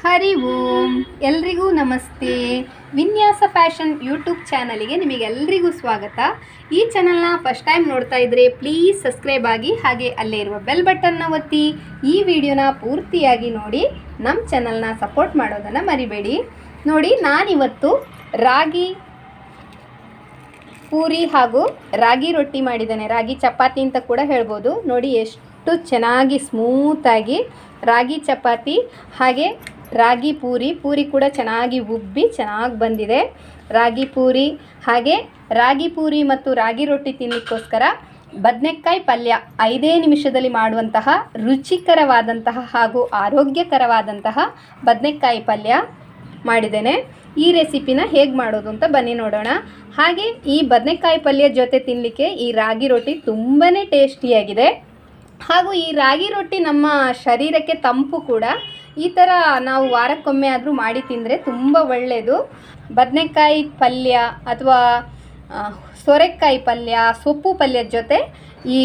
ಹರಿ ಓಂ. ಎಲ್ರಿಗೂ ನಮಸ್ತೆ. ವಿನ್ಯಾಸ ಫ್ಯಾಷನ್ ಯೂಟ್ಯೂಬ್ ಚಾನಲಿಗೆ ನಿಮಗೆಲ್ರಿಗೂ ಸ್ವಾಗತ. ಈ ಚಾನಲ್ನ ಫಸ್ಟ್ ಟೈಮ್ ನೋಡ್ತಾ ಇದ್ದರೆ ಪ್ಲೀಸ್ ಸಬ್ಸ್ಕ್ರೈಬ್ ಆಗಿ ಹಾಗೆ ಅಲ್ಲೇ ಇರುವ ಬೆಲ್ ಬಟನ್ನ ಒತ್ತಿ. ಈ ವಿಡಿಯೋನ ಪೂರ್ತಿಯಾಗಿ ನೋಡಿ ನಮ್ಮ ಚಾನಲ್ನ ಸಪೋರ್ಟ್ ಮಾಡೋದನ್ನು ಮರಿಬೇಡಿ. ನೋಡಿ, ನಾನಿವತ್ತು ರಾಗಿ ಪೂರಿ ಹಾಗೂ ರಾಗಿ ರೊಟ್ಟಿ ಮಾಡಿದ್ದೇನೆ. ರಾಗಿ ಚಪಾತಿ ಅಂತ ಕೂಡ ಹೇಳ್ಬೋದು. ನೋಡಿ, ಎಷ್ಟು ಚೆನ್ನಾಗಿ ಸ್ಮೂತಾಗಿ ರಾಗಿ ಚಪಾತಿ ಹಾಗೆ ರಾಗಿ ಪೂರಿ ಪೂರಿ ಕೂಡ ಚೆನ್ನಾಗಿ ಉಬ್ಬಿ ಚೆನ್ನಾಗಿ ಬಂದಿದೆ. ರಾಗಿ ಪೂರಿ, ಹಾಗೆ ರಾಗಿ ಪೂರಿ ಮತ್ತು ರಾಗಿ ರೊಟ್ಟಿ ತಿನ್ನಲಿಕ್ಕೋಸ್ಕರ ಬದನೆಕಾಯಿ ಪಲ್ಯ ಐದೇ ನಿಮಿಷದಲ್ಲಿ ಮಾಡುವಂತಹ ರುಚಿಕರವಾದಂತಹ ಹಾಗೂ ಆರೋಗ್ಯಕರವಾದಂತಹ ಬದನೆಕಾಯಿ ಪಲ್ಯ ಮಾಡಿದ್ದೇನೆ. ಈ ರೆಸಿಪಿನ ಹೇಗೆ ಮಾಡೋದು ಅಂತ ಬನ್ನಿ ನೋಡೋಣ. ಹಾಗೆ ಈ ಬದನೆಕಾಯಿ ಪಲ್ಯ ಜೊತೆ ತಿನ್ನಲಿಕ್ಕೆ ಈ ರಾಗಿ ರೊಟ್ಟಿ ತುಂಬಾ ಟೇಸ್ಟಿಯಾಗಿದೆ. ಹಾಗೂ ಈ ರಾಗಿ ರೊಟ್ಟಿ ನಮ್ಮ ಶರೀರಕ್ಕೆ ತಂಪು ಕೂಡ ಈ ಥರ ನಾವು ವಾರಕ್ಕೊಮ್ಮೆ ಆದರೂ ಮಾಡಿ ತಿಂದರೆ ತುಂಬ ಒಳ್ಳೆಯದು ಬದನೆಕಾಯಿ ಪಲ್ಯ ಅಥವಾ ಸೊರೆಕಾಯಿ ಪಲ್ಯ, ಸೊಪ್ಪು ಪಲ್ಯದ ಜೊತೆ ಈ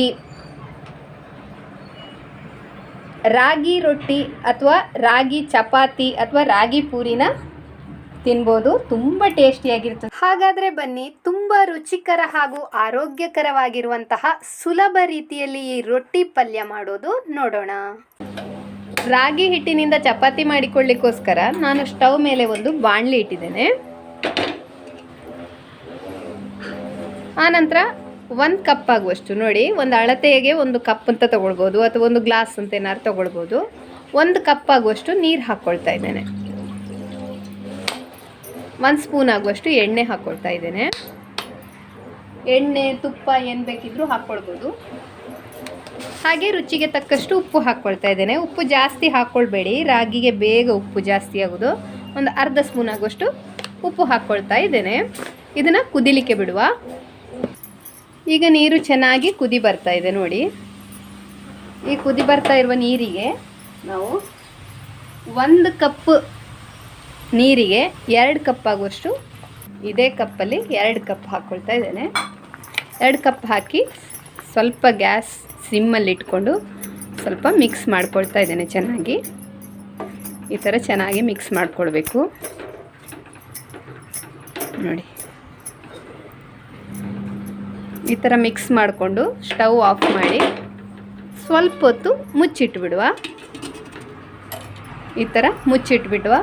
ರಾಗಿ ರೊಟ್ಟಿ ಅಥವಾ ರಾಗಿ ಚಪಾತಿ ಅಥವಾ ರಾಗಿ ಪೂರಿನ ತಿನ್ಬೋದು. ತುಂಬ ಟೇಸ್ಟಿಯಾಗಿರ್ತದೆ ಹಾಗಾದರೆ ಬನ್ನಿ, ತುಂಬ ರುಚಿಕರ ಹಾಗೂ ಆರೋಗ್ಯಕರವಾಗಿರುವಂತಹ ಸುಲಭ ರೀತಿಯಲ್ಲಿ ಈ ರೊಟ್ಟಿ ಪಲ್ಯ ಮಾಡೋದು ನೋಡೋಣ. ರಾಗಿ ಹಿಟ್ಟಿನಿಂದ ಚಪಾತಿ ಮಾಡಿಕೊಳ್ಳಿಕ್ಕೋಸ್ಕರ ನಾನು ಸ್ಟವ್ ಮೇಲೆ ಒಂದು ಬಾಣಲಿ ಇಟ್ಟಿದ್ದೇನೆ. ಆನಂತರ ಒಂದು ಕಪ್ ಆಗುವಷ್ಟು ನೋಡಿ, ಒಂದು ಅಳತೆಗೆ ಒಂದು ಕಪ್ ಅಂತ ತಗೊಳ್ಬೋದು ಅಥವಾ ಒಂದು ಗ್ಲಾಸ್ ಅಂತ ಏನಾದ್ರು ತಗೊಳ್ಬೋದು. ಒಂದು ಕಪ್ ಆಗುವಷ್ಟು ನೀರು ಹಾಕ್ಕೊಳ್ತಾ ಇದ್ದೇನೆ. ಒಂದು ಸ್ಪೂನ್ ಆಗುವಷ್ಟು ಎಣ್ಣೆ ಹಾಕ್ಕೊಳ್ತಾ ಇದ್ದೇನೆ. ಎಣ್ಣೆ, ತುಪ್ಪ ಏನು ಬೇಕಿದ್ರೂ ಹಾಕ್ಕೊಳ್ಬೋದು ಹಾಗೆ ರುಚಿಗೆ ತಕ್ಕಷ್ಟು ಉಪ್ಪು ಹಾಕ್ಕೊಳ್ತಾ ಇದ್ದೇನೆ. ಉಪ್ಪು ಜಾಸ್ತಿ ಹಾಕ್ಕೊಳ್ಬೇಡಿ. ರಾಗಿಗೆ ಬೇಗ ಉಪ್ಪು ಜಾಸ್ತಿ ಆಗೋದು. ಒಂದು ಅರ್ಧ ಸ್ಪೂನ್ ಆಗುವಷ್ಟು ಉಪ್ಪು ಹಾಕ್ಕೊಳ್ತಾ ಇದ್ದೇನೆ. ಇದನ್ನು ಕುದಿಲಿಕ್ಕೆ ಬಿಡುವ. ಈಗ ನೀರು ಚೆನ್ನಾಗಿ ಕುದಿ ಬರ್ತಾ ಇದೆ ನೋಡಿ. ಈ ಕುದಿ ಬರ್ತಾ ಇರುವ ನೀರಿಗೆ ನಾವು ಒಂದು ಕಪ್ ನೀರಿಗೆ ಎರಡು ಕಪ್ ಆಗುವಷ್ಟು ಇದೇ ಕಪ್ಪಲ್ಲಿ ಎರಡು ಕಪ್ ಹಾಕ್ಕೊಳ್ತಾ ಇದ್ದೇನೆ. ಎರಡು ಕಪ್ ಹಾಕಿ ಸ್ವಲ್ಪ ಗ್ಯಾಸ್ ಸಿಮ್ಮಲ್ಲಿ ಇಟ್ಕೊಂಡು ಸ್ವಲ್ಪ ಮಿಕ್ಸ್ ಮಾಡ್ಕೊಳ್ತಾ ಇದ್ದೇನೆ ಚೆನ್ನಾಗಿ. ಈ ಥರ ಚೆನ್ನಾಗಿ ಮಿಕ್ಸ್ ಮಾಡ್ಕೊಳ್ಬೇಕು. ನೋಡಿ. ಈ ಥರ ಮಿಕ್ಸ್ ಮಾಡಿಕೊಂಡು ಸ್ಟವ್ ಆಫ್ ಮಾಡಿ ಸ್ವಲ್ಪ ಹೊತ್ತು ಮುಚ್ಚಿಟ್ಬಿಡುವ. ಈ ಥರ ಮುಚ್ಚಿಟ್ಬಿಡುವ.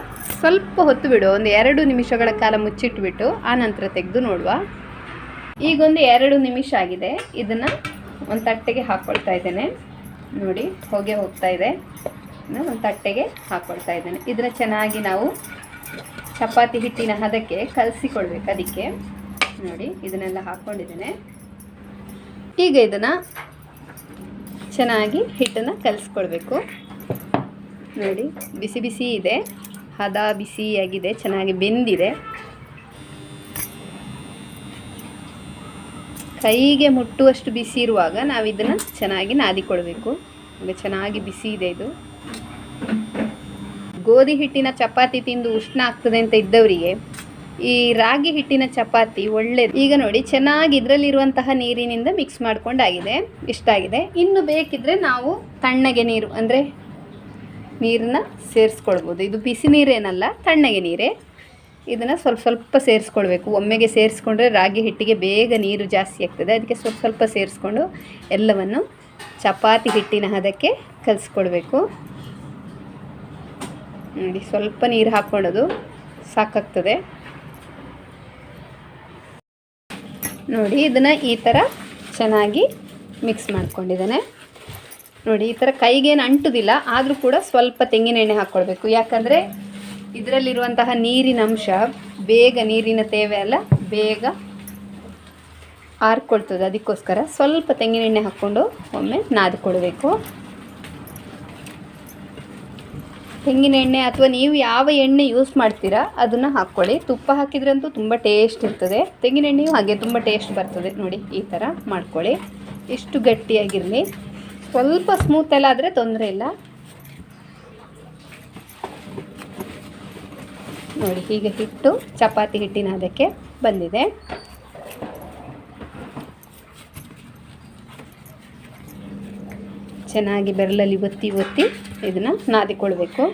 ಸ್ವಲ್ಪ ಹೊತ್ತು ಬಿಡುವ ಒಂದು ಎರಡು ನಿಮಿಷಗಳ ಕಾಲ ಮುಚ್ಚಿಟ್ಬಿಟ್ಟು ಆ ನಂತರ ತೆಗೆದು ನೋಡುವ. ಈಗೊಂದು ಎರಡು ನಿಮಿಷ ಆಗಿದೆ. ಇದನ್ನು ಒಂದು ತಟ್ಟೆಗೆ ಹಾಕ್ಕೊಳ್ತಾ ಇದ್ದೇನೆ. ನೋಡಿ, ಹೊಗೆ ಹೋಗ್ತಾ ಇದೆ. ಒಂದು ತಟ್ಟೆಗೆ ಹಾಕ್ಕೊಳ್ತಾ ಇದ್ದೇನೆ. ಇದನ್ನು ಚೆನ್ನಾಗಿ ನಾವು ಚಪಾತಿ ಹಿಟ್ಟಿನ ಹದಕ್ಕೆ ಕಲಸಿಕೊಳ್ಬೇಕು ಅದಕ್ಕೆ. ನೋಡಿ, ಇದನ್ನೆಲ್ಲ ಹಾಕ್ಕೊಂಡಿದ್ದೇನೆ ಈಗ ಇದನ್ನು ಚೆನ್ನಾಗಿ ಹಿಟ್ಟನ್ನು ಕಲಿಸ್ಕೊಳ್ಬೇಕು ನೋಡಿ, ಬಿಸಿ ಬಿಸಿ ಇದೆ. ಹದ ಬಿಸಿಯಾಗಿದೆ, ಚೆನ್ನಾಗಿ ಬೆಂದಿದೆ. ಕೈಗೆ ಮುಟ್ಟುವಷ್ಟು ಬಿಸಿ ಇರುವಾಗ ನಾವು ಇದನ್ನು ಚೆನ್ನಾಗಿ ನಾದಿಕೊಳ್ಬೇಕು. ಈಗ ಚೆನ್ನಾಗಿ ಬಿಸಿ ಇದೆ ಇದು. ಗೋಧಿ ಹಿಟ್ಟಿನ ಚಪಾತಿ ತಿಂದು ಉಷ್ಣ ಆಗ್ತದೆ ಅಂತ ಇದ್ದವರಿಗೆ ಈ ರಾಗಿ ಹಿಟ್ಟಿನ ಚಪಾತಿ ಒಳ್ಳೆಯದು ಈಗ ನೋಡಿ, ಚೆನ್ನಾಗಿ ಇದರಲ್ಲಿರುವಂತಹ ನೀರಿನಿಂದ ಮಿಕ್ಸ್ ಮಾಡ್ಕೊಂಡಾಗಿದೆ. ಇಷ್ಟಾಗಿದೆ ಇನ್ನು ಬೇಕಿದ್ರೆ ನಾವು ತಣ್ಣಗೆ ನೀರು, ಅಂದರೆ ನೀರನ್ನ ಸೇರಿಸ್ಕೊಳ್ಬೋದು. ಇದು ಬಿಸಿ ನೀರೇನಲ್ಲ, ತಣ್ಣಗೆ ನೀರೇ. ಇದನ್ನು ಸ್ವಲ್ಪ ಸ್ವಲ್ಪ ಸೇರಿಸ್ಕೊಳ್ಬೇಕು. ಒಮ್ಮೆಗೆ ಸೇರಿಸ್ಕೊಂಡ್ರೆ ರಾಗಿ ಹಿಟ್ಟಿಗೆ ಬೇಗ ನೀರು ಜಾಸ್ತಿ ಆಗ್ತದೆ. ಅದಕ್ಕೆ ಸ್ವಲ್ಪ ಸ್ವಲ್ಪ ಸೇರಿಸ್ಕೊಂಡು ಎಲ್ಲವನ್ನು ಚಪಾತಿ ಹಿಟ್ಟಿನ ಹದಕ್ಕೆ ಕಲಿಸ್ಕೊಳ್ಬೇಕು. ನೋಡಿ, ಸ್ವಲ್ಪ ನೀರು ಹಾಕ್ಕೊಳ್ಳೋದು ಸಾಕಾಗ್ತದೆ. ನೋಡಿ, ಇದನ್ನು ಈ ಥರ ಚೆನ್ನಾಗಿ ಮಿಕ್ಸ್ ಮಾಡ್ಕೊಂಡಿದ್ದೇನೆ. ನೋಡಿ, ಈ ಥರ ಕೈಗೇನು ಅಂಟುದಿಲ್ಲ, ಆದರೂ ಕೂಡ ಸ್ವಲ್ಪ ತೆಂಗಿನ ಎಣ್ಣೆ ಹಾಕ್ಕೊಳ್ಬೇಕು. ಯಾಕಂದರೆ ಇದರಲ್ಲಿರುವಂತಹ ನೀರಿನ ಅಂಶ, ಬೇಗ ನೀರಿನ ತೇವೆ ಅಲ್ಲ, ಬೇಗ ಆರ್ಕೊಳ್ತದೆ. ಅದಕ್ಕೋಸ್ಕರ ಸ್ವಲ್ಪ ತೆಂಗಿನ ಎಣ್ಣೆ ಹಾಕ್ಕೊಂಡು ಒಮ್ಮೆ ನಾದ್ಕೊಳ್ಬೇಕು ತೆಂಗಿನ ಎಣ್ಣೆ ಅಥವಾ ನೀವು ಯಾವ ಎಣ್ಣೆ ಯೂಸ್ ಮಾಡ್ತೀರಾ, ಅದನ್ನು ಹಾಕ್ಕೊಳ್ಳಿ. ತುಪ್ಪ ಹಾಕಿದ್ರಂತೂ ತುಂಬ ಟೇಸ್ಟ್ ಇರ್ತದೆ. ತೆಂಗಿನ ಎಣ್ಣೆಯೂ ಹಾಗೆ ತುಂಬ ಟೇಸ್ಟ್ ಬರ್ತದೆ. ನೋಡಿ, ಈ ಥರ ಮಾಡ್ಕೊಳ್ಳಿ. ಇಷ್ಟು ಗಟ್ಟಿಯಾಗಿರಲಿ. ಸ್ವಲ್ಪ ಸ್ಮೂತ್ ಎಲ್ಲ ಆದರೆ ತೊಂದರೆ ಇಲ್ಲ. ನೋಡಿ, ಹೀಗೆ ಹಿಟ್ಟು, ಚಪಾತಿ ಹಿಟ್ಟಿನ ಅದಕ್ಕೆ ಬಂದಿದೆ. ಚೆನ್ನಾಗಿ ಬೆರಳಲ್ಲಿ ಒತ್ತಿ ಒತ್ತಿ ಇದನ್ನು ನಾದಿಕೊಳ್ಬೇಕು.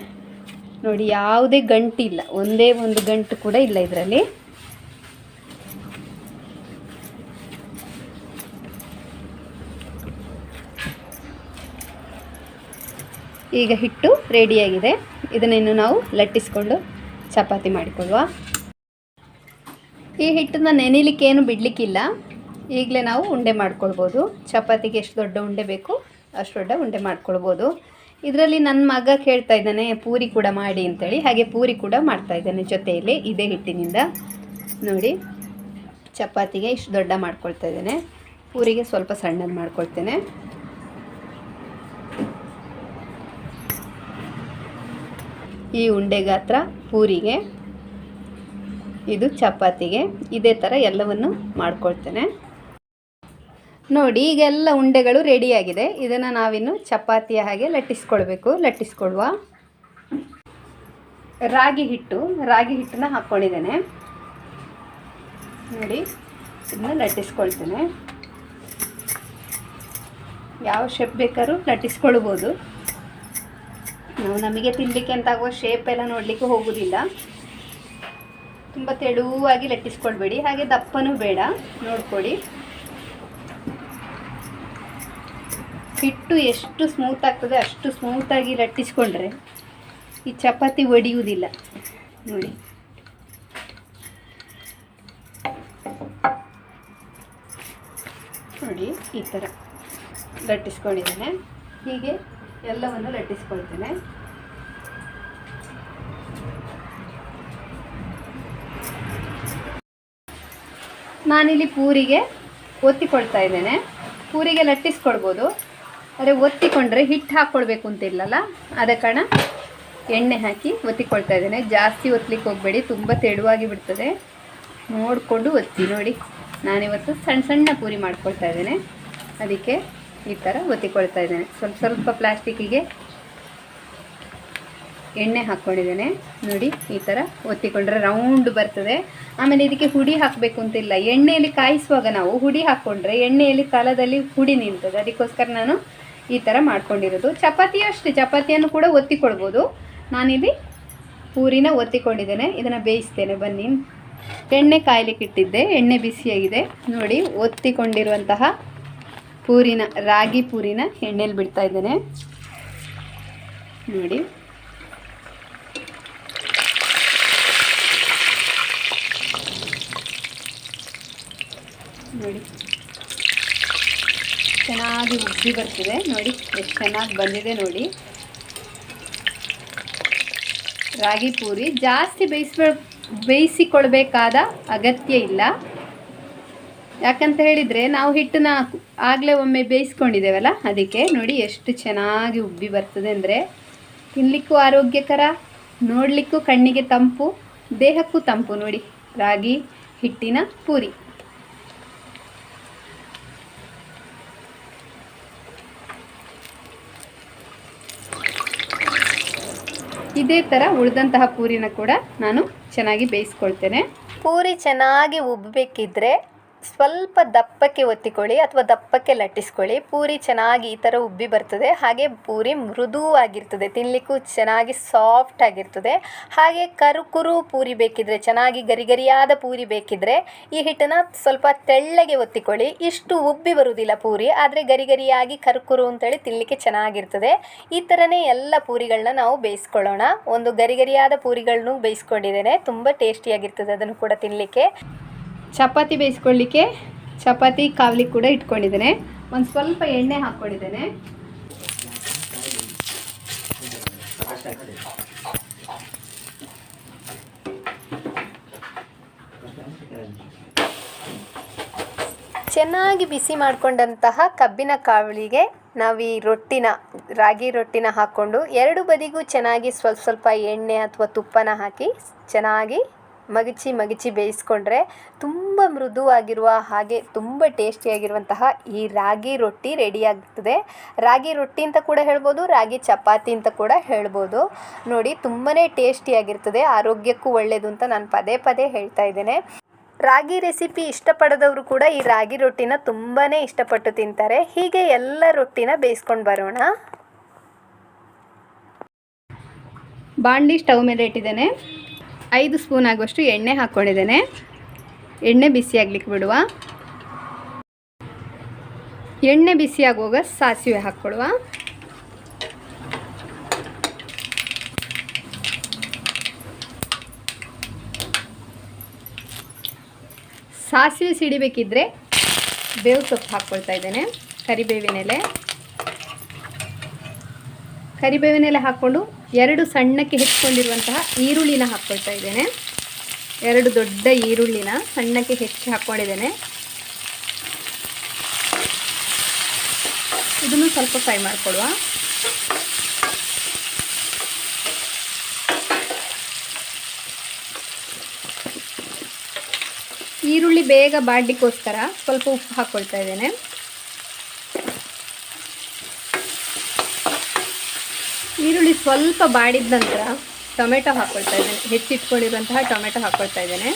ನೋಡಿ, ಯಾವುದೇ ಗಂಟಿಲ್ಲ, ಒಂದೇ ಒಂದು ಗಂಟು ಕೂಡ ಇಲ್ಲ ಇದರಲ್ಲಿ. ಈಗ ಹಿಟ್ಟು ರೆಡಿಯಾಗಿದೆ ಇದನ್ನಿನ್ನು ನಾವು ಲಟ್ಟಿಸ್ಕೊಂಡು ಚಪಾತಿ ಮಾಡಿಕೊಳ್ಳುವ. ಈ ಹಿಟ್ಟನ್ನ ನೆನಿಲಿಕ್ಕೆ ಏನು ಬಿಡಲಿಕ್ಕಿಲ್ಲ. ಈಗಲೇ ನಾವು ಉಂಡೆ ಮಾಡ್ಕೊಳ್ಬೋದು. ಚಪಾತಿಗೆ ಎಷ್ಟು ದೊಡ್ಡ ಉಂಡೆ ಬೇಕು ಅಷ್ಟು ದೊಡ್ಡ ಉಂಡೆ ಮಾಡ್ಕೊಳ್ಬೋದು. ಇದರಲ್ಲಿ ನನ್ನ ಮಗ ಕೇಳ್ತಾ ಇದ್ದಾನೆ, ಪೂರಿ ಕೂಡ ಮಾಡಿ ಅಂತೇಳಿ. ಹಾಗೆ ಪೂರಿ ಕೂಡ ಮಾಡ್ತಾ ಇದ್ದಾನೆ ಜೊತೆಯಲ್ಲಿ, ಇದೇ ಹಿಟ್ಟಿನಿಂದ. ನೋಡಿ, ಚಪಾತಿಗೆ ಇಷ್ಟು ದೊಡ್ಡ ಮಾಡ್ಕೊಳ್ತಾ ಇದ್ದೇನೆ. ಪೂರಿಗೆ ಸ್ವಲ್ಪ ಸಣ್ಣದು ಮಾಡ್ಕೊಳ್ತೇನೆ. ಈ ಉಂಡೆ ಗಾತ್ರ ಪೂರಿಗೆ, ಇದು ಚಪಾತಿಗೆ, ಇದೇ ಥರ ಎಲ್ಲವನ್ನು ಮಾಡ್ಕೊಳ್ತೇನೆ. ನೋಡಿ, ಈಗೆಲ್ಲ ಉಂಡೆಗಳು ರೆಡಿಯಾಗಿದೆ ಇದನ್ನು ನಾವಿನ್ನು ಚಪಾತಿಯ ಹಾಗೆ ಲಟ್ಟಿಸ್ಕೊಳ್ಬೇಕು. ಲಟ್ಟಿಸ್ಕೊಳ್ವಾ. ರಾಗಿ ಹಿಟ್ಟು, ರಾಗಿ ಹಿಟ್ಟನ್ನ ಹಾಕ್ಕೊಂಡಿದ್ದೇನೆ. ನೋಡಿ, ಇದನ್ನ ಲಟ್ಟಿಸ್ಕೊಳ್ತೇನೆ. ಯಾವ ಶೆಪ್ ಬೇಕಾದ್ರೂ ಲಟ್ಟಿಸ್ಕೊಳ್ಬೋದು. ನಾವು ನಮಗೆ ತಿನ್ನಲಿಕ್ಕೆ ಅಂತ ಆಗುವ ಶೇಪ್ ಎಲ್ಲ ನೋಡಲಿಕ್ಕೆ ಹೋಗೋದಿಲ್ಲ. ತುಂಬ ತೆಳುವಾಗಿ ಲಟ್ಟಿಸ್ಕೊಳ್ಬೇಡಿ ಹಾಗೆ ದಪ್ಪನೂ ಬೇಡ ನೋಡ್ಕೊಳ್ಳಿ ಹಿಟ್ಟು ಎಷ್ಟು ಸ್ಮೂತ್ ಆಗ್ತದೆ ಅಷ್ಟು ಸ್ಮೂತಾಗಿ ಲಟ್ಟಿಸ್ಕೊಂಡ್ರೆ ಈ ಚಪಾತಿ ಒಡೆಯುವುದಿಲ್ಲ. ನೋಡಿ. ನೋಡಿ, ಈ ಥರ ಲಟ್ಟಿಸ್ಕೊಂಡಿದ್ದೇನೆ ಹೀಗೆ ಎಲ್ಲವನ್ನು ಲಟ್ಟಿಸ್ಕೊಳ್ತೇನೆ. ನಾನಿಲ್ಲಿ ಪೂರಿಗೆ ಒತ್ತಿಕೊಳ್ತಾ ಇದ್ದೇನೆ. ಪೂರಿಗೆ ಲಟ್ಟಿಸ್ಕೊಳ್ಬೋದು. ಆದರೆ ಒತ್ತಿಕೊಂಡ್ರೆ ಹಿಟ್ಟು ಹಾಕ್ಕೊಳ್ಬೇಕು ಅಂತಿಲ್ಲಲ್ಲ ಆದ ಕಾರಣ ಎಣ್ಣೆ ಹಾಕಿ ಒತ್ತಿಕೊಳ್ತಾ ಇದ್ದೇನೆ. ಜಾಸ್ತಿ ಒತ್ತಲಿಕ್ಕೆ ಹೋಗಬೇಡಿ, ತುಂಬ ತೆಳುವಾಗಿ ಬಿಡ್ತದೆ. ನೋಡಿಕೊಂಡು ಒತ್ತಿ ನೋಡಿ. ನಾನಿವತ್ತು ಸಣ್ಣ ಸಣ್ಣ ಪೂರಿ ಮಾಡ್ಕೊಳ್ತಾ ಇದ್ದೇನೆ. ಅದಕ್ಕೆ ಈ ಥರ ಒತ್ತಿಕೊಳ್ತಾ ಇದ್ದೇನೆ. ಸ್ವಲ್ಪ ಸ್ವಲ್ಪ ಪ್ಲಾಸ್ಟಿಕ್ಕಿಗೆ ಎಣ್ಣೆ ಹಾಕ್ಕೊಂಡಿದ್ದೇನೆ ನೋಡಿ, ಈ ಥರ ಒತ್ತಿಕೊಂಡ್ರೆ ರೌಂಡ್ ಬರ್ತದೆ. ಆಮೇಲೆ ಇದಕ್ಕೆ ಹುಡಿ ಹಾಕಬೇಕು ಅಂತಿಲ್ಲ. ಎಣ್ಣೆಯಲ್ಲಿ ಕಾಯಿಸುವಾಗ ನಾವು ಹುಡಿ ಹಾಕ್ಕೊಂಡ್ರೆ ಎಣ್ಣೆಯಲ್ಲಿ ತಲದಲ್ಲಿ ಹುಡಿ ನಿಂತದೆ. ಅದಕ್ಕೋಸ್ಕರ ನಾನು ಈ ಥರ ಮಾಡ್ಕೊಂಡಿರೋದು. ಚಪಾತಿ ಅಷ್ಟೇ. ಚಪಾತಿಯನ್ನು ಕೂಡ ಒತ್ತಿಕೊಳ್ಬೋದು. ನಾನಿಲ್ಲಿ ಪೂರಿನ ಒತ್ತಿಕೊಂಡಿದ್ದೇನೆ. ಇದನ್ನು ಬೇಯಿಸ್ತೇನೆ. ಬನ್ನಿ. ಎಣ್ಣೆ ಕಾಯ್ಲಿಕ್ಕೆ ಇಟ್ಟಿದ್ದೆ ಎಣ್ಣೆ ಬಿಸಿಯಾಗಿದೆ. ನೋಡಿ, ಒತ್ತಿಕೊಂಡಿರುವಂತಹ ಪೂರಿನ, ರಾಗಿ ಪೂರಿನ ಎಣ್ಣೆಲಿ ಬಿಡ್ತಾ ಇದ್ದೇನೆ. ನೋಡಿ. ನೋಡಿ. ಚೆನ್ನಾಗಿ ಉಬ್ಬಿ ಬರ್ತಿದೆ. ನೋಡಿ, ಎಷ್ಟು ಚೆನ್ನಾಗಿ ಬಂದಿದೆ ನೋಡಿ. ರಾಗಿ ಪೂರಿ ಜಾಸ್ತಿ ಬೇಯಿಸ್ಬೇ, ಬೇಯಿಸಿಕೊಳ್ಬೇಕಾದ ಅಗತ್ಯ ಇಲ್ಲ. ಯಾಕಂತ ಹೇಳಿದರೆ ನಾವು ಹಿಟ್ಟನ್ನ ಆಗಲೇ ಒಮ್ಮೆ ಬೇಯಿಸ್ಕೊಂಡಿದ್ದೇವಲ್ಲ, ಅದಕ್ಕೆ ನೋಡಿ ಎಷ್ಟು ಚೆನ್ನಾಗಿ ಉಬ್ಬಿ ಬರ್ತದೆ ಅಂದರೆ. ತಿನ್ನಲಿಕ್ಕೂ ಆರೋಗ್ಯಕರ, ನೋಡಲಿಕ್ಕೂ ಕಣ್ಣಿಗೆ ತಂಪು, ದೇಹಕ್ಕೂ ತಂಪು ನೋಡಿ. ರಾಗಿ, ಹಿಟ್ಟಿನ ಪೂರಿ. ಇದೇ ಥರ ಉಳಿದಂತಹ ಪೂರಿನ ಕೂಡ ನಾನು ಚೆನ್ನಾಗಿ ಬೇಯಿಸ್ಕೊಳ್ತೇನೆ. ಪೂರಿ ಚೆನ್ನಾಗಿ ಉಬ್ಬಬೇಕಿದ್ರೆ ಸ್ವಲ್ಪ ದಪ್ಪಕ್ಕೆ ಒತ್ತಿಕೊಳ್ಳಿ ಅಥವಾ ದಪ್ಪಕ್ಕೆ ಲಟ್ಟಿಸ್ಕೊಳ್ಳಿ. ಪೂರಿ ಚೆನ್ನಾಗಿ ಈ ಥರ ಉಬ್ಬಿ ಬರ್ತದೆ. ಹಾಗೆ ಪೂರಿ ಮೃದುವಾಗಿರ್ತದೆ ತಿನ್ನಲಿಕ್ಕೂ ಚೆನ್ನಾಗಿ ಸಾಫ್ಟ್ ಆಗಿರ್ತದೆ. ಹಾಗೆ ಕರುಕುರು ಪೂರಿ ಬೇಕಿದ್ರೆ, ಚೆನ್ನಾಗಿ ಗರಿಗರಿಯಾದ ಪೂರಿ ಬೇಕಿದ್ರೆ ಈ ಹಿಟ್ಟನ್ನು ಸ್ವಲ್ಪ ತೆಳ್ಳಗೆ ಒತ್ತಿಕೊಳ್ಳಿ. ಇಷ್ಟು ಉಬ್ಬಿ ಬರುವುದಿಲ್ಲ ಪೂರಿ, ಆದರೆ ಗರಿಗರಿಯಾಗಿ ಕರುಕುರು ಅಂತೇಳಿ ತಿನ್ನಲಿಕ್ಕೆ ಚೆನ್ನಾಗಿರ್ತದೆ. ಈ ಥರನೇ ಎಲ್ಲ ಪೂರಿಗಳನ್ನ ನಾವು ಬೇಯಿಸ್ಕೊಳ್ಳೋಣ. ಒಂದು ಗರಿಗರಿಯಾದ ಪೂರಿಗಳನ್ನು ಬೇಯಿಸ್ಕೊಂಡಿದ್ದೇನೆ. ತುಂಬ ಟೇಸ್ಟಿಯಾಗಿರ್ತದೆ ಅದನ್ನು ಕೂಡ ತಿನ್ನಲಿಕ್ಕೆ ಚಪಾತಿ ಬೇಯಿಸ್ಕೊಳ್ಳಿಕ್ಕೆ ಚಪಾತಿ ಕಾವಲಿ ಕೂಡ ಇಟ್ಕೊಂಡಿದ್ದೇನೆ. ಒಂದು ಸ್ವಲ್ಪ ಎಣ್ಣೆ ಹಾಕ್ಕೊಂಡಿದ್ದೇನೆ. ಚೆನ್ನಾಗಿ ಬಿಸಿ ಮಾಡಿಕೊಂಡಂತಹ ಕಬ್ಬಿನ ಕಾವಳಿಗೆ ನಾವು ಈ ರೊಟ್ಟಿನ, ರಾಗಿ ರೊಟ್ಟಿನ ಹಾಕ್ಕೊಂಡು ಎರಡು ಬದಿಗೂ ಚೆನ್ನಾಗಿ ಸ್ವಲ್ಪ ಸ್ವಲ್ಪ ಎಣ್ಣೆ ಅಥವಾ ತುಪ್ಪನ ಹಾಕಿ ಚೆನ್ನಾಗಿ ಮಗಚಿ ಮಗಚಿ ಬೇಯಿಸ್ಕೊಂಡ್ರೆ ತುಂಬ ಮೃದುವಾಗಿರುವ ಹಾಗೆ ತುಂಬ ಟೇಸ್ಟಿಯಾಗಿರುವಂತಹ ಈ ರಾಗಿ ರೊಟ್ಟಿ ರೆಡಿ ಆಗ್ತದೆ. ರಾಗಿ ರೊಟ್ಟಿ ಅಂತ ಕೂಡ ಹೇಳ್ಬೋದು, ರಾಗಿ ಚಪಾತಿ ಅಂತ ಕೂಡ ಹೇಳ್ಬೋದು. ನೋಡಿ ತುಂಬಾ ಟೇಸ್ಟಿಯಾಗಿರ್ತದೆ, ಆರೋಗ್ಯಕ್ಕೂ ಒಳ್ಳೆಯದು ಅಂತ ನಾನು ಪದೇ ಪದೇ ಹೇಳ್ತಾ ಇದ್ದೇನೆ. ರಾಗಿ ರೆಸಿಪಿ ಇಷ್ಟಪಡದವರು ಕೂಡ ಈ ರಾಗಿ ರೊಟ್ಟಿನ ತುಂಬಾ ಇಷ್ಟಪಟ್ಟು ತಿಂತಾರೆ. ಹೀಗೆ ಎಲ್ಲ ರೊಟ್ಟಿನ ಬೇಯಿಸ್ಕೊಂಡು ಬರೋಣ. ಬಾಣಲಿ ಸ್ಟವ್ ಮೇಲೆ ಇಟ್ಟಿದ್ದೇನೆ. ಐದು ಸ್ಪೂನ್ ಆಗುವಷ್ಟು ಎಣ್ಣೆ ಹಾಕ್ಕೊಂಡಿದ್ದೇನೆ. ಎಣ್ಣೆ ಬಿಸಿ ಆಗ್ಲಿಕ್ಕೆ ಬಿಡುವ. ಎಣ್ಣೆ ಬಿಸಿಯಾಗುವಾಗ ಸಾಸಿವೆ ಹಾಕ್ಕೊಡುವ. ಸಾಸಿವೆ ಸಿಡಿಬೇಕಿದ್ರೆ ಬೇವು ಸೊಪ್ಪು ಹಾಕ್ಕೊಳ್ತಾ ಇದ್ದೇನೆ. ಕರಿಬೇವಿನ ಎಲೆ ಕರಿಬೇವಿನ ಎಲೆ ಹಾಕ್ಕೊಂಡು ಎರಡು ಸಣ್ಣಕ್ಕೆ ಹೆಚ್ಚಿಕೊಂಡಿರುವಂತಹ ಈರುಳ್ಳಿನ ಹಾಕ್ಕೊಳ್ತಾ ಇದ್ದೇನೆ. ಎರಡು ದೊಡ್ಡ ಈರುಳ್ಳಿನ ಸಣ್ಣಕ್ಕೆ ಹೆಚ್ಚಿ ಹಾಕ್ಕೊಂಡಿದ್ದೇನೆ. ಇದನ್ನು ಸ್ವಲ್ಪ ಫ್ರೈ ಮಾಡಿಕೊಡುವ. ಈರುಳ್ಳಿ ಬೇಗ ಬಾಡ್ಲಿಕ್ಕೋಸ್ಕರ ಸ್ವಲ್ಪ ಉಪ್ಪು ಹಾಕ್ಕೊಳ್ತಾ ಇದ್ದೇನೆ. ಈರುಳ್ಳಿ ಸ್ವಲ್ಪ ಬಾಡಿದ ನಂತರ ಟೊಮೆಟೊ ಹಾಕ್ಕೊಳ್ತಾ ಇದ್ದೇನೆ. ಹೆಚ್ಚಿಟ್ಕೊಂಡಿರುವಂತಹ ಟೊಮೆಟೊ ಹಾಕ್ಕೊಳ್ತಾ ಇದ್ದೇನೆ.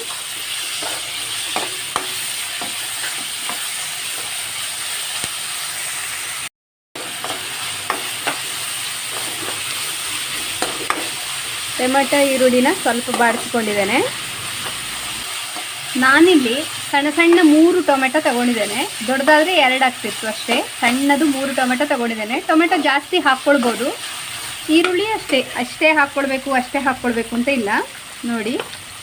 ಟೊಮೆಟೊ ಈರುಳ್ಳಿನ ಸ್ವಲ್ಪ ಬಾಡಿಸ್ಕೊಂಡಿದ್ದೇನೆ. ನಾನಿಲ್ಲಿ ಸಣ್ಣ ಸಣ್ಣ ಮೂರು ಟೊಮೆಟೊ ತಗೊಂಡಿದ್ದೇನೆ. ದೊಡ್ಡದಾದರೆ ಎರಡು ಆಗ್ತಿತ್ತು ಅಷ್ಟೇ. ಸಣ್ಣದು ಮೂರು ಟೊಮೆಟೊ ತಗೊಂಡಿದ್ದೇನೆ. ಟೊಮೆಟೊ ಜಾಸ್ತಿ ಹಾಕ್ಕೊಳ್ಬೋದು ಈರುಳ್ಳಿ ಅಷ್ಟೇ ಅಷ್ಟೇ ಹಾಕ್ಕೊಳ್ಬೇಕು ಅಷ್ಟೇ ಹಾಕ್ಕೊಳ್ಬೇಕು ಅಂತ ಇಲ್ಲ. ನೋಡಿ,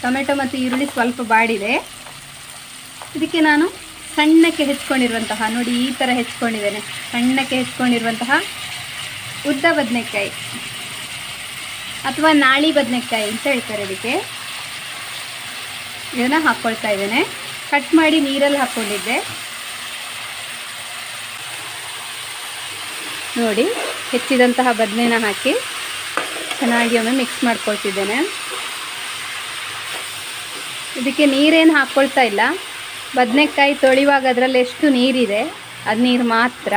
ಟೊಮೆಟೊ ಮತ್ತು ಈರುಳ್ಳಿ ಸ್ವಲ್ಪ ಬಾಡಿದೆ. ಇದಕ್ಕೆ ನಾನು ಸಣ್ಣಕ್ಕೆ ಹೆಚ್ಕೊಂಡಿರುವಂತಹ, ನೋಡಿ ಈ ಥರ ಹೆಚ್ಕೊಂಡಿದ್ದೇನೆ. ಸಣ್ಣಕ್ಕೆ ಹೆಚ್ಕೊಂಡಿರುವಂತಹ ಉದ್ದ ಬದನೆಕಾಯಿ ಅಥವಾ ನಾಳಿ ಬದನೆಕಾಯಿ ಅಂತ ಹೇಳ್ತಾರೆ ಇದಕ್ಕೆ. ಇದನ್ನು ಹಾಕ್ಕೊಳ್ತಾ ಇದ್ದೇನೆ. ಕಟ್ ಮಾಡಿ ನೀರಲ್ಲಿ ಹಾಕ್ಕೊಂಡಿದ್ದೆ ನೋಡಿ, ಹೆಚ್ಚಿದಂತಹ ಬದನೆನ ಹಾಕಿ ಚೆನ್ನಾಗಿ ಒಮ್ಮೆ ಮಿಕ್ಸ್ ಮಾಡ್ಕೊಳ್ತಿದ್ದೇನೆ. ಇದಕ್ಕೆ ನೀರೇನು ಹಾಕ್ಕೊಳ್ತಾ ಇಲ್ಲ. ಬದನೆಕಾಯಿ ತೊಳೆಯುವಾಗ ಅದರಲ್ಲಿ ಎಷ್ಟು ನೀರಿದೆ, ಅದು ನೀರು ಮಾತ್ರ.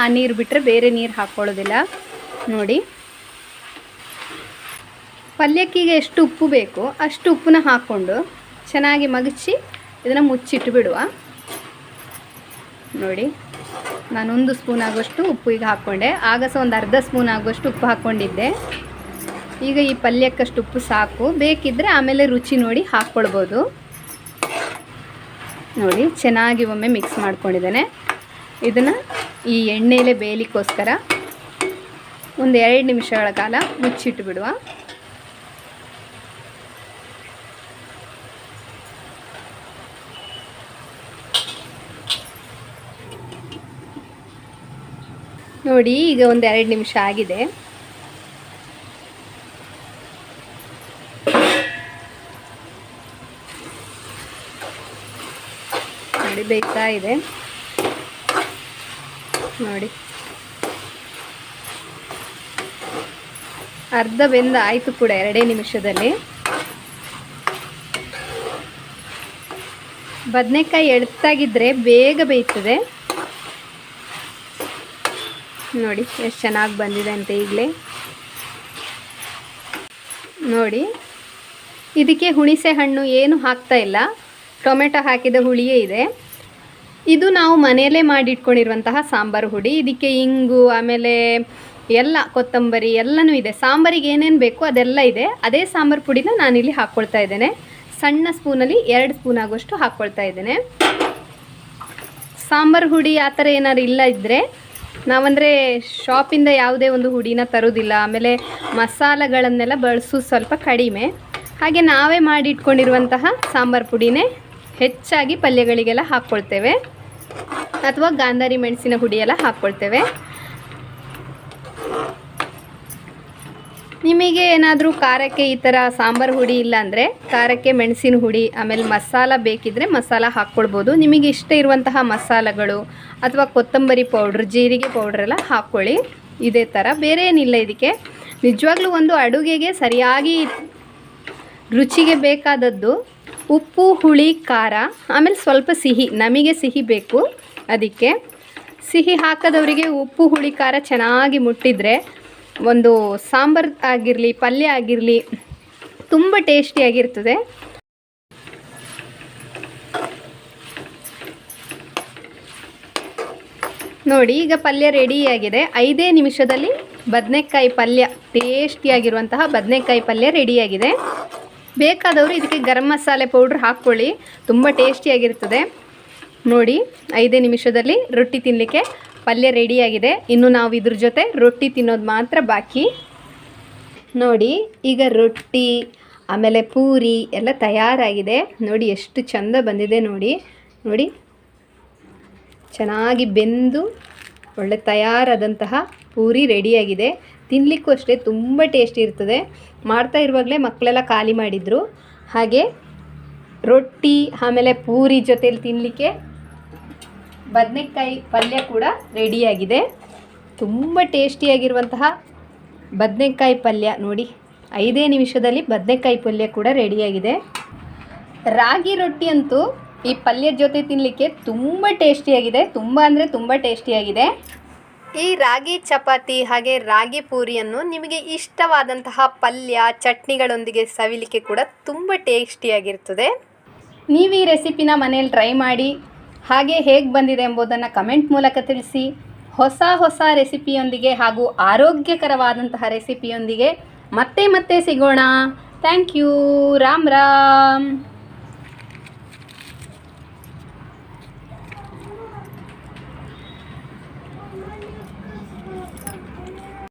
ಆ ನೀರು ಬಿಟ್ಟರೆ ಬೇರೆ ನೀರು ಹಾಕ್ಕೊಳ್ಳೋದಿಲ್ಲ ನೋಡಿ. ಪಲ್ಯಕ್ಕೀಗ ಎಷ್ಟು ಉಪ್ಪು ಬೇಕು, ಅಷ್ಟು ಉಪ್ಪನ್ನ ಹಾಕ್ಕೊಂಡು ಚೆನ್ನಾಗಿ ಮಗಚಿ ಇದನ್ನು ಮುಚ್ಚಿಟ್ಟು ಬಿಡುವ ನೋಡಿ. ನಾನೊಂದು ಸ್ಪೂನ್ ಆಗುವಷ್ಟು ಉಪ್ಪು ಈಗ ಹಾಕ್ಕೊಂಡೆ. ಆಗ ಸಹ ಒಂದು ಅರ್ಧ ಸ್ಪೂನ್ ಆಗುವಷ್ಟು ಉಪ್ಪು ಹಾಕ್ಕೊಂಡಿದ್ದೆ. ಈಗ ಈ ಪಲ್ಯಕ್ಕಷ್ಟು ಉಪ್ಪು ಸಾಕು. ಬೇಕಿದ್ದರೆ ಆಮೇಲೆ ರುಚಿ ನೋಡಿ ಹಾಕ್ಕೊಳ್ಬೋದು. ನೋಡಿ, ಚೆನ್ನಾಗಿ ಒಮ್ಮೆ ಮಿಕ್ಸ್ ಮಾಡ್ಕೊಂಡಿದ್ದೇನೆ. ಇದನ್ನು ಈ ಎಣ್ಣೆಯಲ್ಲೇ ಬೇಯಲಿಕ್ಕೋಸ್ಕರ ಒಂದು ಎರಡು ನಿಮಿಷಗಳ ಕಾಲ ಮುಚ್ಚಿಟ್ಟು ಬಿಡುವ ನೋಡಿ, ಈಗ ಒಂದು ಎರಡು ನಿಮಿಷ ಆಗಿದೆ. ನೋಡಿ ಬೇಯ್ತಾ ಇದೆ. ನೋಡಿ. ಅರ್ಧ ಬೆಂದ ಆಯಿತು ಕೂಡ ಎರಡೇ ನಿಮಿಷದಲ್ಲಿ. ಬದನೆಕಾಯಿ ಎಳ್ತಾಗಿದ್ರೆ ಬೇಗ ಬೇಯ್ತದೆ. ನೋಡಿ, ಎಷ್ಟು ಚೆನ್ನಾಗಿ ಬಂದಿದೆ ಅಂತ ಈಗಲೇ. ನೋಡಿ, ಇದಕ್ಕೆ ಹುಣಿಸೆ ಹಣ್ಣು ಏನು ಹಾಕ್ತಾ ಇಲ್ಲ. ಟೊಮೆಟೊ ಹಾಕಿದ ಹುಳಿಯೇ ಇದೆ. ಇದು ನಾವು ಮನೆಯಲ್ಲೇ ಮಾಡಿಟ್ಕೊಂಡಿರುವಂತಹ ಸಾಂಬಾರು ಹುಡಿ. ಇದಕ್ಕೆ ಇಂಗು, ಆಮೇಲೆ ಎಲ್ಲ ಕೊತ್ತಂಬರಿ ಎಲ್ಲನೂ ಇದೆ. ಸಾಂಬಾರಿಗೆ ಏನೇನು ಬೇಕು ಅದೆಲ್ಲ ಇದೆ. ಅದೇ ಸಾಂಬಾರು ಪುಡಿನ ನಾನಿಲ್ಲಿ ಹಾಕ್ಕೊಳ್ತಾ ಇದ್ದೇನೆ. ಸಣ್ಣ ಸ್ಪೂನಲ್ಲಿ ಎರಡು ಸ್ಪೂನ್ ಆಗುವಷ್ಟು ಹಾಕ್ಕೊಳ್ತಾ ಇದ್ದೇನೆ. ಸಾಂಬಾರು ಹುಡಿ ಆ ಥರ ಏನಾದ್ರು ಇಲ್ಲ ಇದ್ದರೆ ನಾವಂದರೆ ಶಾಪಿಂದ ಯಾವುದೇ ಒಂದು ಹುಡಿನ ತರೋದಿಲ್ಲ. ಆಮೇಲೆ ಮಸಾಲೆಗಳನ್ನೆಲ್ಲ ಬಳಸೋದು ಸ್ವಲ್ಪ ಕಡಿಮೆ. ಹಾಗೆ ನಾವೇ ಮಾಡಿ ಇಟ್ಕೊಂಡಿರುವಂತಹ ಸಾಂಬಾರು ಪುಡಿನೇ ಹೆಚ್ಚಾಗಿ ಪಲ್ಯಗಳಿಗೆಲ್ಲ ಹಾಕ್ಕೊಳ್ತೇವೆ. ಅಥವಾ ಗಾಂಧಾರಿ ಮೆಣಸಿನ ಹುಡಿಯೆಲ್ಲ ಹಾಕ್ಕೊಳ್ತೇವೆ. ನಿಮಗೆ ಏನಾದರೂ ಖಾರಕ್ಕೆ ಈ ಥರ ಸಾಂಬಾರು ಹುಡಿ ಇಲ್ಲಾಂದರೆ ಖಾರಕ್ಕೆ ಮೆಣಸಿನ ಹುಡಿ, ಆಮೇಲೆ ಮಸಾಲ ಬೇಕಿದ್ದರೆ ಮಸಾಲ ಹಾಕ್ಕೊಳ್ಬೋದು. ನಿಮಗೆ ಇಷ್ಟ ಇರುವಂತಹ ಮಸಾಲಗಳು ಅಥವಾ ಕೊತ್ತಂಬರಿ ಪೌಡ್ರ್, ಜೀರಿಗೆ ಪೌಡ್ರೆಲ್ಲ ಹಾಕ್ಕೊಳ್ಳಿ. ಇದೇ ಥರ ಬೇರೆ ಏನಿಲ್ಲ ಇದಕ್ಕೆ. ನಿಜವಾಗ್ಲೂ ಒಂದು ಅಡುಗೆಗೆ ಸರಿಯಾಗಿ ರುಚಿಗೆ ಬೇಕಾದದ್ದು ಉಪ್ಪು, ಹುಳಿ, ಖಾರ, ಆಮೇಲೆ ಸ್ವಲ್ಪ ಸಿಹಿ, ನಮಗೆ ಸಿಹಿ ಬೇಕು ಅದಕ್ಕೆ. ಸಿಹಿ ಹಾಕದವರಿಗೆ ಉಪ್ಪು, ಹುಳಿ, ಖಾರ ಚೆನ್ನಾಗಿ ಮುಟ್ಟಿದರೆ ಒಂದು ಸಾಂಬಾರು ಆಗಿರಲಿ, ಪಲ್ಯ ಆಗಿರಲಿ, ತುಂಬ ಟೇಸ್ಟಿಯಾಗಿರ್ತದೆ ನೋಡಿ, ಈಗ ಪಲ್ಯ ರೆಡಿಯಾಗಿದೆ ಐದೇ ನಿಮಿಷದಲ್ಲಿ ಬದನೆಕಾಯಿ ಪಲ್ಯ ಟೇಸ್ಟಿಯಾಗಿರುವಂತಹ ಬದನೆಕಾಯಿ ಪಲ್ಯ ರೆಡಿಯಾಗಿದೆ ಬೇಕಾದವರು ಇದಕ್ಕೆ ಗರಂ ಮಸಾಲೆ ಪೌಡ್ರ್ ಹಾಕ್ಕೊಳ್ಳಿ. ತುಂಬ ಟೇಸ್ಟಿಯಾಗಿರ್ತದೆ ನೋಡಿ, ಐದೇ ನಿಮಿಷದಲ್ಲಿ ರೊಟ್ಟಿ ತಿನ್ನಲಿಕ್ಕೆ ಪಲ್ಯ ರೆಡಿಯಾಗಿದೆ ಇನ್ನು ನಾವು ಇದ್ರ ಜೊತೆ ರೊಟ್ಟಿ ತಿನ್ನೋದು ಮಾತ್ರ ಬಾಕಿ. ನೋಡಿ, ಈಗ ರೊಟ್ಟಿ, ಆಮೇಲೆ ಪೂರಿ ಎಲ್ಲ ತಯಾರಾಗಿದೆ. ನೋಡಿ, ಎಷ್ಟು ಚಂದ ಬಂದಿದೆ ನೋಡಿ. ನೋಡಿ, ಚೆನ್ನಾಗಿ ಬೆಂದು ಒಳ್ಳೆ ತಯಾರಾದಂತಹ ಪೂರಿ ರೆಡಿಯಾಗಿದೆ ತಿನ್ನಲಿಕ್ಕೂ ಅಷ್ಟೇ ತುಂಬ ಟೇಸ್ಟಿ ಇರ್ತದೆ. ಮಾಡ್ತಾ ಇರುವಾಗಲೇ ಮಕ್ಕಳೆಲ್ಲ ಖಾಲಿ ಮಾಡಿದರು. ಹಾಗೆ ರೊಟ್ಟಿ, ಆಮೇಲೆ ಪೂರಿ ಜೊತೇಲಿ ತಿನ್ನಲಿಕ್ಕೆ ಬದನೆಕಾಯಿ ಪಲ್ಯ ಕೂಡ ರೆಡಿಯಾಗಿದೆ ತುಂಬ ಟೇಸ್ಟಿಯಾಗಿರುವಂತಹ ಬದನೆಕಾಯಿ ಪಲ್ಯ ನೋಡಿ. ಐದೇ ನಿಮಿಷದಲ್ಲಿ ಬದನೆಕಾಯಿ ಪಲ್ಯ ಕೂಡ ರೆಡಿಯಾಗಿದೆ ರಾಗಿ ರೊಟ್ಟಿ ಅಂತೂ ಈ ಪಲ್ಯದ ಜೊತೆ ತಿನ್ನಲಿಕ್ಕೆ ತುಂಬ ಟೇಸ್ಟಿಯಾಗಿದೆ ತುಂಬ ಅಂದರೆ ತುಂಬ ಟೇಸ್ಟಿಯಾಗಿದೆ ಈ ರಾಗಿ ಚಪಾತಿ ಹಾಗೆ ರಾಗಿ ಪೂರಿಯನ್ನು ನಿಮಗೆ ಇಷ್ಟವಾದಂತಹ ಪಲ್ಯ, ಚಟ್ನಿಗಳೊಂದಿಗೆ ಸವಿಲಿಕ್ಕೆ ಕೂಡ ತುಂಬ ಟೇಸ್ಟಿಯಾಗಿರ್ತದೆ ನೀವು ಈ ರೆಸಿಪಿನ ಮನೇಲಿ ಟ್ರೈ ಮಾಡಿ ಹಾಗೆ ಹೇಗೆ ಬಂದಿದೆ ಎಂಬುದನ್ನು ಕಮೆಂಟ್ ಮೂಲಕ ತಿಳಿಸಿ. ಹೊಸ ಹೊಸ ರೆಸಿಪಿಯೊಂದಿಗೆ ಹಾಗೂ ಆರೋಗ್ಯಕರವಾದಂತಹ ರೆಸಿಪಿಯೊಂದಿಗೆ ಮತ್ತೆ ಮತ್ತೆ ಸಿಗೋಣ. Thank you. ರಾಮ್ ರಾಮ್.